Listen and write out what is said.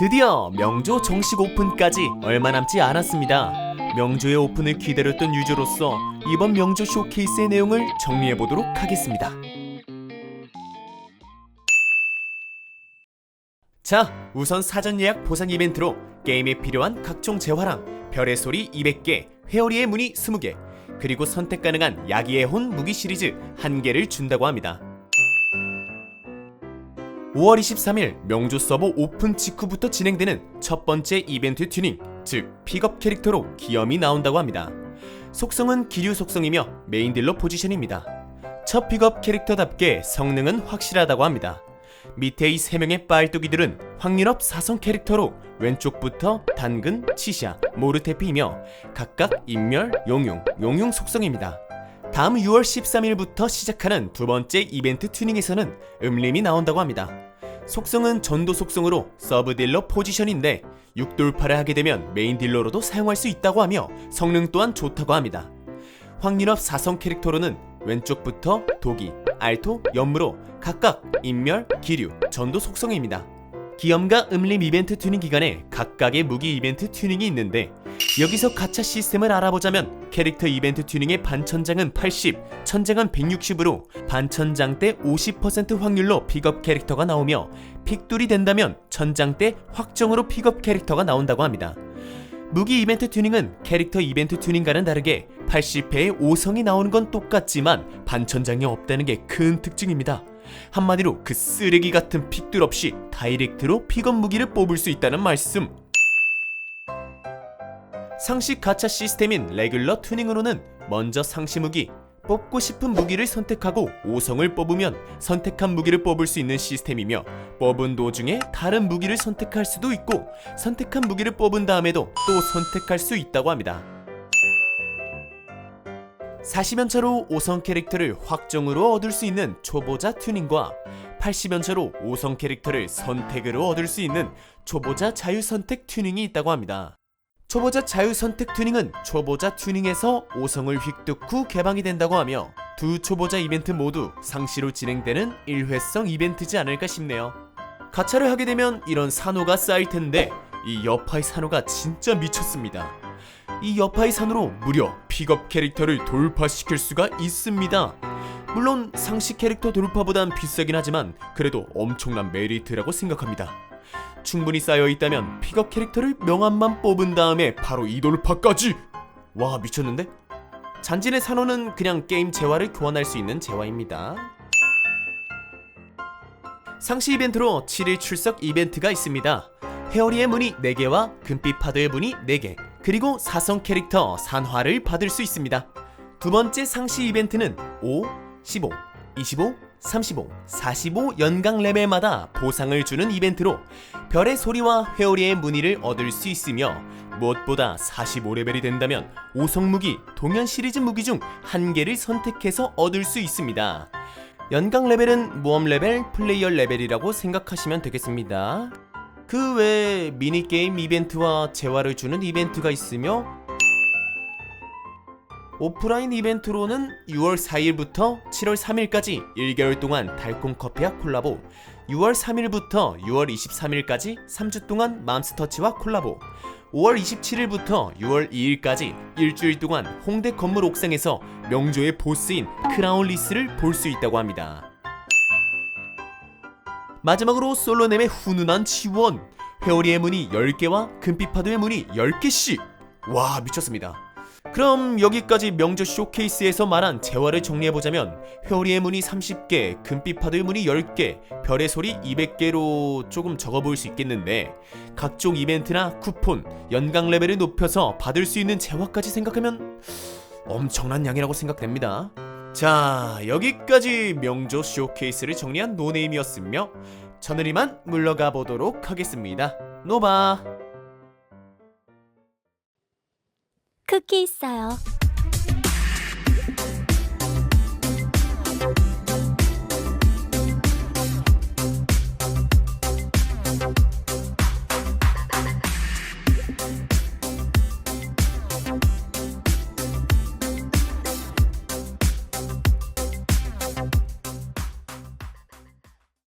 드디어 명조 정식 오픈까지 얼마 남지 않았습니다. 명조의 오픈을 기다렸던 유저로서 이번 명조 쇼케이스의 내용을 정리해 보도록 하겠습니다. 자, 우선 사전 예약 보상 이벤트로 게임에 필요한 각종 재화랑 별의 소리 200개, 회오리의 무늬 20개, 그리고 선택 가능한 야기의 혼 무기 시리즈 1개를 준다고 합니다. 5월 23일 명조 서버 오픈 직후부터 진행되는 첫 번째 이벤트 튜닝, 즉 픽업 캐릭터로 기염이 나온다고 합니다. 속성은 기류 속성이며 메인 딜러 포지션입니다. 첫 픽업 캐릭터답게 성능은 확실하다고 합니다. 밑에 이세 명의 빨뚜기들은 확률업 사성 캐릭터로 왼쪽부터 단근, 치샤, 모르테피이며 각각 인멸, 용융, 용융 속성입니다. 다음 6월 13일부터 시작하는 두 번째 이벤트 튜닝에서는 음림이 나온다고 합니다. 속성은 전도 속성으로 서브 딜러 포지션인데 6돌파를 하게 되면 메인 딜러로도 사용할 수 있다고 하며 성능 또한 좋다고 합니다. 확률업 사성 캐릭터로는 왼쪽부터 도기, 알토, 연무로 각각 인멸, 기류, 전도 속성입니다. 기염과 음림 이벤트 튜닝 기간에 각각의 무기 이벤트 튜닝이 있는데 여기서 가차 시스템을 알아보자면 캐릭터 이벤트 튜닝의 반천장은 80, 천장은 160으로 반천장 때 50% 확률로 픽업 캐릭터가 나오며 픽돌이 된다면 천장 때 확정으로 픽업 캐릭터가 나온다고 합니다. 무기 이벤트 튜닝은 캐릭터 이벤트 튜닝과는 다르게 80회에 5성이 나오는 건 똑같지만 반천장이 없다는 게 큰 특징입니다. 한마디로 그 쓰레기 같은 픽들 없이 다이렉트로 픽업 무기를 뽑을 수 있다는 말씀. 상시 가차 시스템인 레귤러 튜닝으로는 먼저 상시 무기, 뽑고 싶은 무기를 선택하고 5성을 뽑으면 선택한 무기를 뽑을 수 있는 시스템이며 뽑은 도중에 다른 무기를 선택할 수도 있고 선택한 무기를 뽑은 다음에도 또 선택할 수 있다고 합니다. 40연차로 5성 캐릭터를 확정으로 얻을 수 있는 초보자 튜닝과 80연차로 5성 캐릭터를 선택으로 얻을 수 있는 초보자 자유 선택 튜닝이 있다고 합니다. 초보자 자유 선택 튜닝은 초보자 튜닝에서 5성을 획득 후 개방이 된다고 하며 두 초보자 이벤트 모두 상시로 진행되는 일회성 이벤트지 않을까 싶네요. 가차를 하게 되면 이런 산호가 쌓일 텐데 이 여파의 산호가 진짜 미쳤습니다. 이 여파의 산으로 무려 픽업 캐릭터를 돌파시킬 수가 있습니다. 물론 상시 캐릭터 돌파보단 비싸긴 하지만 그래도 엄청난 메리트라고 생각합니다. 충분히 쌓여 있다면 픽업 캐릭터를 명함만 뽑은 다음에 바로 이 돌파까지. 와 미쳤는데? 잔진의 산호는 그냥 게임 재화를 교환할 수 있는 재화입니다. 상시 이벤트로 7일 출석 이벤트가 있습니다. 헤어리의 문이 4개와 금빛 파도의 문이 4개, 그리고 사성 캐릭터 산화를 받을 수 있습니다. 두 번째 상시 이벤트는 5, 15, 25, 35, 45 연강 레벨마다 보상을 주는 이벤트로 별의 소리와 회오리의 무늬를 얻을 수 있으며 무엇보다 45레벨이 된다면 5성 무기, 동현 시리즈 무기 중 한 개를 선택해서 얻을 수 있습니다. 연강 레벨은 모험 레벨, 플레이어 레벨이라고 생각하시면 되겠습니다. 그 외에 미니게임 이벤트와 재화를 주는 이벤트가 있으며 오프라인 이벤트로는 6월 4일부터 7월 3일까지 1개월 동안 달콤 커피와 콜라보 6월 3일부터 6월 23일까지 3주 동안 맘스터치와 콜라보 5월 27일부터 6월 2일까지 일주일 동안 홍대 건물 옥상에서 명조의 보스인 크라운 리스를 볼 수 있다고 합니다. 마지막으로 솔로넴의 훈훈한 지원. 회오리의 문이 10개와 금빛 파도의 문이 10개씩. 와 미쳤습니다 그럼 여기까지 명조 쇼케이스에서 말한 재화를 정리해보자면 회오리의 문이 30개, 금빛파도의 문이 10개, 별의 소리 200개로 조금 적어 보일 수 있겠는데 각종 이벤트나 쿠폰, 연강 레벨을 높여서 받을 수 있는 재화까지 생각하면 엄청난 양이라고 생각됩니다. 자 여기까지 명조 쇼케이스를 정리한 노네임이었으며 저는 이만 물러가 보도록 하겠습니다. 노바 쿠키 있어요.